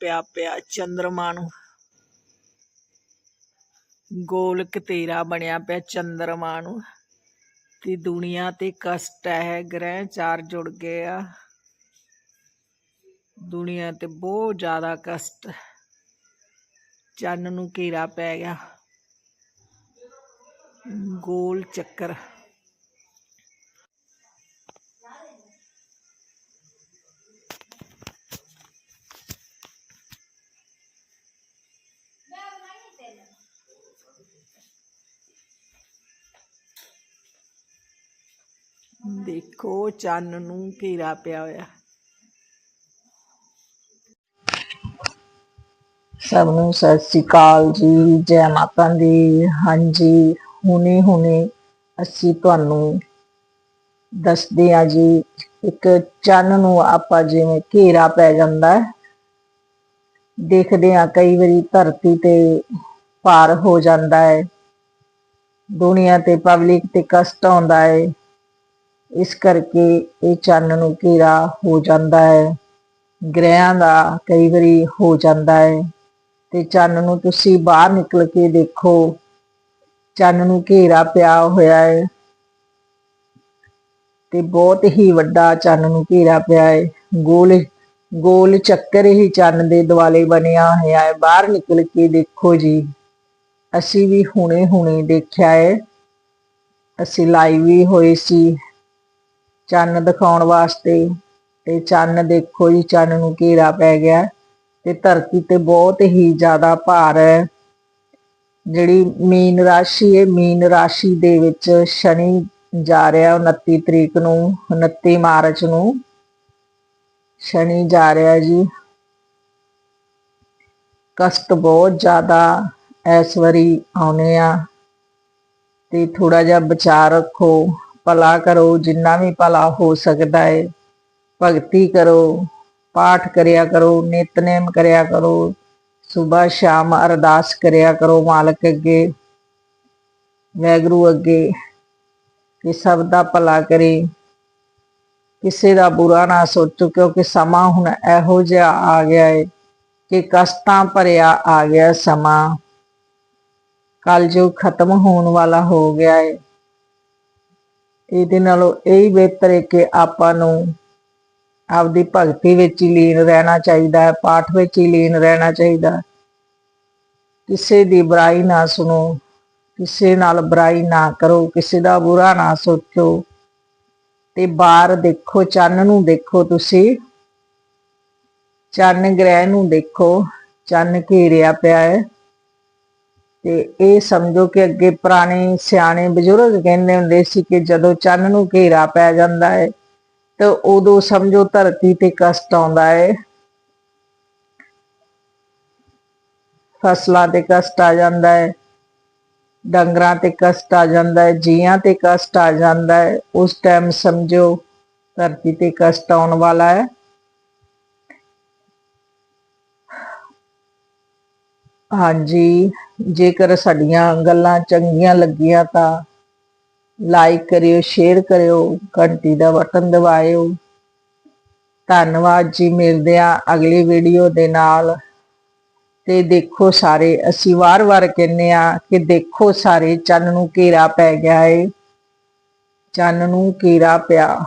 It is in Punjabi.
ਪਿਆ ਪਿਆ ਚੰਦਰਮਾ ਨੂੰ ਗੋਲ ਕਤੇਰਾ ਬਣਿਆ ਪਿਆ ਚੰਦਰਮਾ ਨੂੰ ਤੇ ਦੁਨੀਆ ਤੇ ਕਸ਼ਟ ਹੈ ਗ੍ਰਹਿ ਚਾਰ ਜੁੜ ਗਏ ਆ ਦੁਨੀਆ ਤੇ ਬਹੁਤ ਜ਼ਿਆਦਾ ਕਸ਼ਟ ਚੰਨ ਨੂੰ ਘੇਰਾ ਪੈ ਗਿਆ ਗੋਲ ਚੱਕਰ ਦੇਖੋ, ਚੰਨ ਨੂੰ ਘੇਰਾ ਪਿਆ ਹੋਇਆ। ਸਭ ਨੂੰ ਸਤਿ ਸ੍ਰੀ ਅਕਾਲ ਜੀ, ਜੈ ਮਾਤਾ ਦੀ। ਹਾਂਜੀ, ਹੁਣੇ ਹੁਣੇ ਅਸੀਂ ਤੁਹਾਨੂੰ ਦੱਸਦੇ ਆ ਜੀ, ਇੱਕ ਚੰਨ ਨੂੰ ਆਪਾਂ ਜਿਵੇਂ ਘੇਰਾ ਪੈ ਜਾਂਦਾ ਹੈ। ਦੇਖਦੇ ਆ ਕਈ ਵਾਰੀ ਧਰਤੀ ਤੇ ਭਾਰ ਹੋ ਜਾਂਦਾ ਹੈ। ਦੁਨੀਆ ਤੇ ਪਬਲਿਕ ਤੇ ਕਸ਼ਟ ਆਉਂਦਾ ਹੈ। ਇਸ ਕਰਕੇ ਇਹ ਚੰਨ ਨੂੰ ਘੇਰਾ ਹੋ ਜਾਂਦਾ ਹੈ। ਗ੍ਰਹਿਆਂ ਦਾ ਕਈ ਵਾਰੀ ਹੋ ਜਾਂਦਾ ਹੈ। ਤੇ ਚੰਨ ਨੂੰ ਤੁਸੀਂ ਬਾਹਰ ਨਿਕਲ ਕੇ ਦੇਖੋ। ਚੰਨ ਨੂੰ ਘੇਰਾ ਪਿਆ ਹੋਇਆ ਹੈ। ਤੇ ਬਹੁਤ ਹੀ ਵੱਡਾ ਚੰਨ ਨੂੰ ਘੇਰਾ ਪਿਆ ਹੈ। ਗੋਲ ਗੋਲ ਚੱਕਰ ਹੀ ਚੰਨ ਦੇ ਦੁਆਲੇ ਬਣਿਆ ਹੋਇਆ ਹੈ। ਬਾਹਰ ਨਿਕਲ ਕੇ ਦੇਖੋ ਜੀ। ਅਸੀਂ ਵੀ ਹੁਣੇ ਹੁਣੇ ਦੇਖਿਆ ਹੈ ਅਸੀਂ ਲਾਈਵ ਵੀ ਹੋਏ ਸੀ। ਚੰਨ ਦਿਖਾਉਣ ਵਾਸਤੇ ਤੇ ਚੰਨ ਦੇਖੋ ਜੀ, ਚੰਨ ਨੂੰ ਘੇਰਾ ਪੈ ਗਿਆ। ਤੇ ਧਰਤੀ ਤੇ ਬਹੁਤ ਹੀ ਜ਼ਿਆਦਾ ਭਾਰ ਹੈ। ਜਿਹੜੀ ਮੀਨ ਰਾਸ਼ੀ ਹੈ ਮੀਨ ਰਾਸ਼ੀ ਦੇ ਵਿੱਚ ਸ਼ਨੀ ਜਾ ਰਿਹਾ 29 ਤਰੀਕ ਨੂੰ 29 ਮਾਰਚ ਨੂੰ। ਸ਼ਨੀ ਜਾ ਰਿਹਾ ਜੀ। ਕਸ਼ਟ ਬਹੁਤ ਜ਼ਿਆਦਾ ਇਸ ਵਾਰੀ ਆਉਣੇ ਆ ਤੇ ਥੋੜਾ ਜਿਹਾ ਬਚਾ ਰੱਖੋ, ਭਲਾ ਕਰੋ, ਜਿੰਨਾ ਵੀ ਭਲਾ ਹੋ ਸਕਦਾ ਹੈ ਭਗਤੀ ਕਰੋ, ਪਾਠ ਕਰਿਆ ਕਰੋ, ਨਿਤਨੇਮ ਕਰਿਆ ਕਰੋ ਸਵੇਰ ਸ਼ਾਮ ਅਰਦਾਸ ਕਰਿਆ ਕਰੋ ਮਾਲਕ ਅੱਗੇ, ਵੈਗਰੂ ਅੱਗੇ, ਕਿ ਸਭ ਦਾ ਭਲਾ ਕਰੇ। ਕਿਸੇ ਦਾ ਬੁਰਾ ਨਾ ਸੋਚੋ, ਕਿਉਂਕਿ ਸਮਾਂ ਹੁਣ ਇਹੋ ਜਿਹਾ ਆ ਗਿਆ ਹੈ ਕਿ ਕਸ਼ਟਾਂ ਭਰਿਆ ਆ ਗਿਆ ਸਮਾਂ। ਕੱਲ ਖਤਮ ਹੋਣ ਵਾਲਾ ਹੋ ਗਿਆ ਹੈ ਇਹਦੇ ਨਾਲੋਂ ਇਹ ਹੀ ਬਿਹਤਰ ਹੈ ਕਿ ਆਪਾਂ ਨੂੰ ਆਪਦੀ ਭਗਤੀ ਵਿੱਚ ਹੀ ਲੀਨ ਰਹਿਣਾ ਚਾਹੀਦਾ ਹੈ ਪਾਠ ਵਿੱਚ ਹੀ ਲੀਨ ਰਹਿਣਾ ਚਾਹੀਦਾ। ਹੈ। ਕਿਸੇ ਦੀ ਬੁਰਾਈ ਨਾ ਸੁਣੋ, ਕਿਸੇ ਨਾਲ ਬੁਰਾਈ ਨਾ ਕਰੋ, ਕਿਸੇ ਦਾ ਬੁਰਾ ਨਾ ਸੋਚੋ। ਤੇ ਬਾਹਰ ਦੇਖੋ, ਚੰਨ ਨੂੰ ਦੇਖੋ ਤੁਸੀਂ। ਚੰਨ ਗ੍ਰਹਿ ਨੂੰ ਦੇਖੋ, ਚੰਨ ਘੇਰਿਆ ਪਿਆ ਹੈ ਤੇ ਇਹ ਸਮਝੋ ਕਿ ਅੱਗੇ ਪੁਰਾਣੇ, ਸਿਆਣੇ ਬਜ਼ੁਰਗ ਕਹਿੰਦੇ ਹੁੰਦੇ ਸੀ ਕਿ ਜਦੋਂ ਚੰਨ ਨੂੰ ਘੇਰਾ ਪੈ ਜਾਂਦਾ ਹੈ ਤੇ ਉਦੋਂ ਸਮਝੋ ਧਰਤੀ ਤੇ ਕਸ਼ਟ ਆਉਂਦਾ ਹੈ ਫਸਲਾਂ ਤੇ ਕਸ਼ਟ ਆ ਜਾਂਦਾ ਹੈ ਡੰਗਰਾਂ ਤੇ ਕਸ਼ਟ ਆ ਜਾਂਦਾ ਹੈ ਜੀਆਂ ਤੇ ਕਸ਼ਟ ਆ ਜਾਂਦਾ ਹੈ ਉਸ ਟਾਈਮ ਸਮਝੋ ਧਰਤੀ ਤੇ ਕਸ਼ਟ ਆਉਣ ਵਾਲਾ ਹੈ ਹਾਂਜੀ, ਜੇਕਰ ਸਾਡੀਆਂ ਗੱਲਾਂ ਚੰਗੀਆਂ ਲੱਗੀਆਂ ਤਾਂ ਲਾਈਕ ਕਰਿਓ ਸ਼ੇਅਰ ਕਰਿਓ, ਘੰਟੀ ਦਾ ਬਟਨ ਦਬਾਇਓ। ਧੰਨਵਾਦ ਜੀ, ਮਿਲਦੇ ਆ ਅਗਲੀ ਵੀਡੀਓ ਦੇ ਨਾਲ। ਤੇ ਦੇਖੋ ਸਾਰੇ, ਅਸੀਂ ਵਾਰ-ਵਾਰ ਕਹਿੰਨੇ ਆ ਕਿ ਦੇਖੋ ਸਾਰੇ, ਚੰਨ ਨੂੰ ਘੇਰਾ ਪੈ ਗਿਆ ਏ। ਚੰਨ ਨੂੰ ਘੇਰਾ ਪਿਆ।